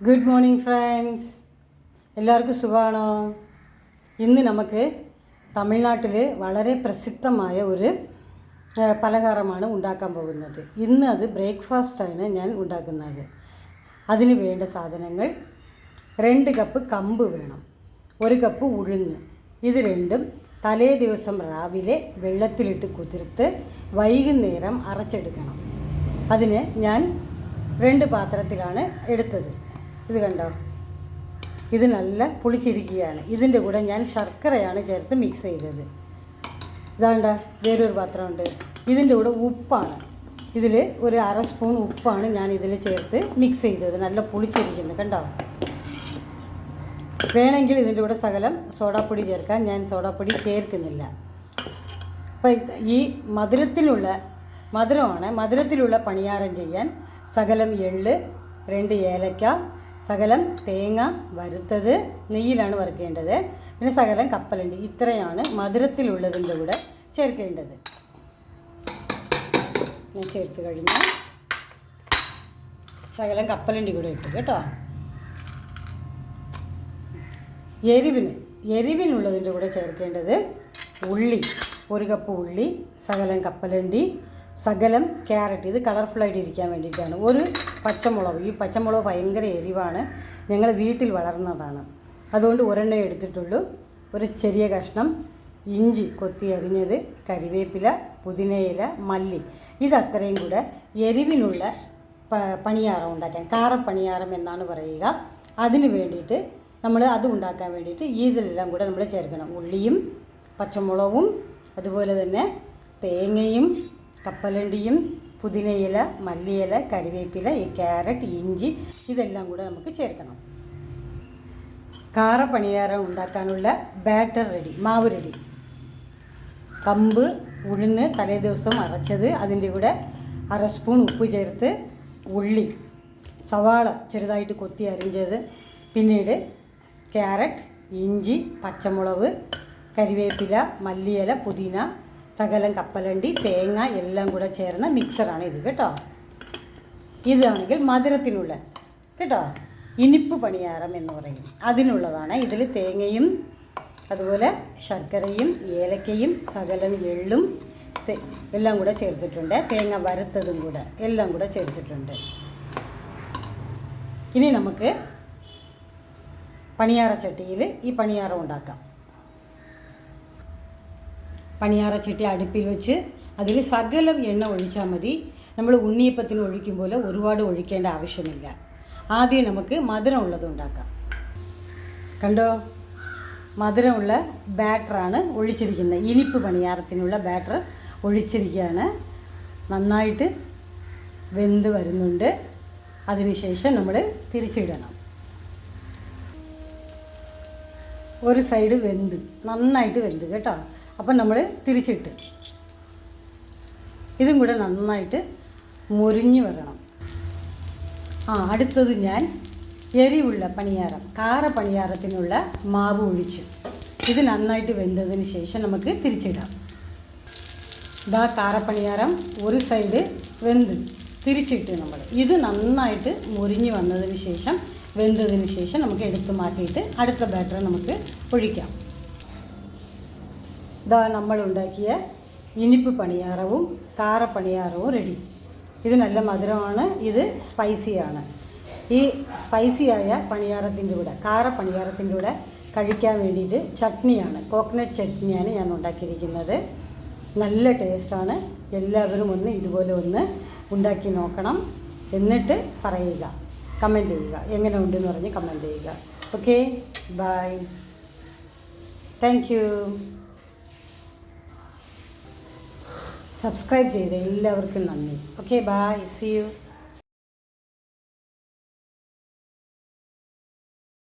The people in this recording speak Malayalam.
ഗുഡ് മോർണിംഗ് ഫ്രണ്ട്സ് എല്ലാവർക്കും സുഖമാണോ? ഇന്ന് നമുക്ക് തമിഴ്നാട്ടിൽ വളരെ പ്രസിദ്ധമായ ഒരു പലഹാരമാണ് ഉണ്ടാക്കാൻ പോകുന്നത്. ഇന്ന് അത് ബ്രേക്ക്ഫാസ്റ്റാണ് ഞാൻ ഉണ്ടാക്കുന്നത്. അതിന് വേണ്ട സാധനങ്ങൾ രണ്ട് കപ്പ് കമ്പ് വേണം. ഒരു കപ്പ് ഉഴുന്ന്. ഇത് രണ്ടും തലേ ദിവസം രാവിലെ വെള്ളത്തിലിട്ട് കുതിർത്ത് വൈകുന്നേരം അരച്ചെടുക്കണം. അതിന് ഞാൻ രണ്ട് പാത്രത്തിലാണ് എടുത്തത്. ഇത് കണ്ടോ? ഇത് നല്ല പുളിച്ചിരിക്കുകയാണ്. ഇതിന്റെ കൂടെ ഞാൻ ശർക്കരയാണ് ചേർത്ത് മിക്സ് ചെയ്തത്. ഇതാണ്ട വേറൊരു പാത്രമുണ്ട്. ഇതിന്റെ കൂടെ ഉപ്പാണ്. ഇതിൽ ഒരു അര സ്പൂൺ ഉപ്പാണ് ഞാൻ ഇതിൽ ചേർത്ത് മിക്സ് ചെയ്തത്. നല്ല പുളിച്ചിരിക്കുന്നത് കണ്ടോ? വേണമെങ്കിൽ ഇതിന്റെ കൂടെ സകലം സോഡാപ്പൊടി ചേർക്കാൻ ഞാൻ സോഡാപ്പൊടി ചേർക്കുന്നില്ല. അപ്പം ഈ മധുരത്തിലുള്ള മധുരമാണ് മധുരത്തിലുള്ള പണിയാരം ചെയ്യാൻ സകലം എള്ള് രണ്ട് ഏലക്ക സകലം തേങ്ങ വറുത്തത് നെയ്യിലാണ് വറുക്കേണ്ടത്. പിന്നെ സകലം കപ്പലുണ്ട്. ഇത്രയാണ് മധുരത്തിലുള്ളതിന്റെ കൂടെ ചേർക്കേണ്ടത്. ഞാൻ ചേർത്ത് കഴിഞ്ഞാൽ സകലം കപ്പലണ്ടി കൂടെ ഇട്ടു കേട്ടോ. എരിവിന് എരിവിനുള്ളതിന്റെ കൂടെ ചേർക്കേണ്ടത് ഉള്ളി. ഒരു കപ്പ് ഉള്ളി സകലം കപ്പലണ്ടി സകലം ക്യാരറ്റ്. ഇത് കളർഫുള്ളായിട്ട് ഇരിക്കാൻ വേണ്ടിയിട്ടാണ്. ഒരു പച്ചമുളക് ഈ പച്ചമുളക് ഭയങ്കര എരിവാണ്. ഞങ്ങൾ വീട്ടിൽ വളർന്നതാണ്. അതുകൊണ്ട് ഒരെണ്ണേ എടുത്തിട്ടുള്ളൂ. ഒരു ചെറിയ കഷ്ണം ഇഞ്ചി കൊത്തി അരിഞ്ഞത് കരിവേപ്പില പുതിനയില മല്ലി. ഇതത്രയും കൂടെ എരിവിനുള്ള പണിയാറം ഉണ്ടാക്കാൻ. കാറപ്പണിയാറം എന്നാണ് പറയുക. അതിന് വേണ്ടിയിട്ട് നമ്മൾ അത് ഉണ്ടാക്കാൻ വേണ്ടിയിട്ട് ഇതിലെല്ലാം കൂടെ നമ്മൾ ചേർക്കണം. ഉള്ളിയും പച്ചമുളകും അതുപോലെ തന്നെ തേങ്ങയും കപ്പലണ്ടിയും പുതിനയില മല്ലിയില കരിവേപ്പില ഈ ക്യാരറ്റ് ഇഞ്ചി ഇതെല്ലാം കൂടെ നമുക്ക് ചേർക്കണം. കാറ പണിയാരം ഉണ്ടാക്കാനുള്ള ബാറ്റർ റെഡി മാവ് റെഡി. കമ്പ് ഉഴുന്ന് തലേ ദിവസം അരച്ചത് അതിന്റെ കൂടെ അര സ്പൂൺ ഉപ്പ് ചേർത്ത് ഉള്ളി സവാള ചെറുതായിട്ട് കൊത്തി അരിഞ്ഞത് പിന്നീട് ക്യാരറ്റ് ഇഞ്ചി പച്ചമുളക് കരിവേപ്പില മല്ലിയില പുതിന സകലം കപ്പലണ്ടി തേങ്ങ എല്ലാം കൂടെ ചേർന്ന മിക്സറാണ് ഇത് കേട്ടോ. ഇതാണെങ്കിൽ മധുരത്തിനുള്ള കേട്ടോ ഇനിപ്പ് പണിയാരം എന്ന് പറയും. അതിനുള്ളതാണ് ഇതിൽ തേങ്ങയും അതുപോലെ ശർക്കരയും ഏലക്കയും സകലം എള്ളും എല്ലാം കൂടെ ചേർത്തിട്ടുണ്ട്. തേങ്ങ വറുത്തതും കൂടെ എല്ലാം കൂടെ ചേർത്തിട്ടുണ്ട്. ഇനി നമുക്ക് പണിയാറച്ചട്ടിയിൽ ഈ പണിയാരം ഉണ്ടാക്കാം. പണിയാറച്ചട്ടി അടുപ്പിൽ വെച്ച് അതിൽ സകലം എണ്ണ ഒഴിച്ചാൽ മതി. നമ്മൾ ഉണ്ണിയപ്പത്തിന് ഒഴിക്കും പോലെ ഒരുപാട് ഒഴിക്കേണ്ട ആവശ്യമില്ല. ആദ്യം നമുക്ക് മധുരമുള്ളത് ഉണ്ടാക്കാം. കണ്ടോ? മധുരമുള്ള ബാറ്ററാണ് ഒഴിച്ചിരിക്കുന്നത്. ഇനിപ്പ് പണിയാറത്തിനുള്ള ബാറ്റർ ഒഴിച്ചിരിക്കുകയാണ്. നന്നായിട്ട് വെന്ത് വരുന്നുണ്ട്. അതിനുശേഷം നമ്മൾ തിരിച്ചിടണം. ഒരു സൈഡ് വെന്ത് നന്നായിട്ട് വെന്ത് കേട്ടോ. അപ്പം നമ്മൾ തിരിച്ചിട്ട്. ഇതും കൂടെ നന്നായിട്ട് മുരിഞ്ഞു വരണം. ആ അടുത്തത് ഞാൻ എരിവുള്ള പണിയാരം കാര പണിയാരത്തിനുള്ള മാവ് ഒഴിച്ചു. ഇത് നന്നായിട്ട് വെന്തതിന് ശേഷം നമുക്ക് തിരിച്ചിടാം. ഇതാ കാരപ്പണിയാരം ഒരു സൈഡ് വെന്ത് തിരിച്ചിട്ട് നമ്മൾ. ഇത് നന്നായിട്ട് മുരിഞ്ഞ് വന്നതിന് ശേഷം വെന്തതിന് ശേഷം നമുക്ക് എടുത്ത് മാറ്റിയിട്ട് അടുത്ത ബാറ്റർ നമുക്ക് ഒഴിക്കാം. ഇതാ നമ്മൾ ഉണ്ടാക്കിയ ഇനിപ്പ് പണിയാറവും കാരപ്പണിയാറവും റെഡി ഇത് നല്ല മധുരമാണ് ഇത് സ്പൈസിയാണ് ഈ സ്പൈസിയായ പണിയാറത്തിന്റെ കൂടെ കാര പണിയാറത്തിന്റെ കൂടെ കഴിക്കാൻ വേണ്ടിയിട്ട് ചട്നിയാണ് കോക്കനട്ട് ചട്നിയാണ് ഞാൻ ഉണ്ടാക്കിയിരിക്കുന്നത്. നല്ല ടേസ്റ്റാണ് എല്ലാവരും ഒന്ന് ഇതുപോലെ ഒന്ന് ഉണ്ടാക്കി നോക്കണം എന്നിട്ട് പറയുക കമന്റ് ചെയ്യുക. എങ്ങനെ ഉണ്ടെന്ന് പറഞ്ഞ് കമന്റ് ചെയ്യുക. ഓക്കെ ബൈ താങ്ക് സബ്സ്ക്രൈബ് ചെയ്ത എല്ലാവർക്കും നന്ദി. Okay bye C U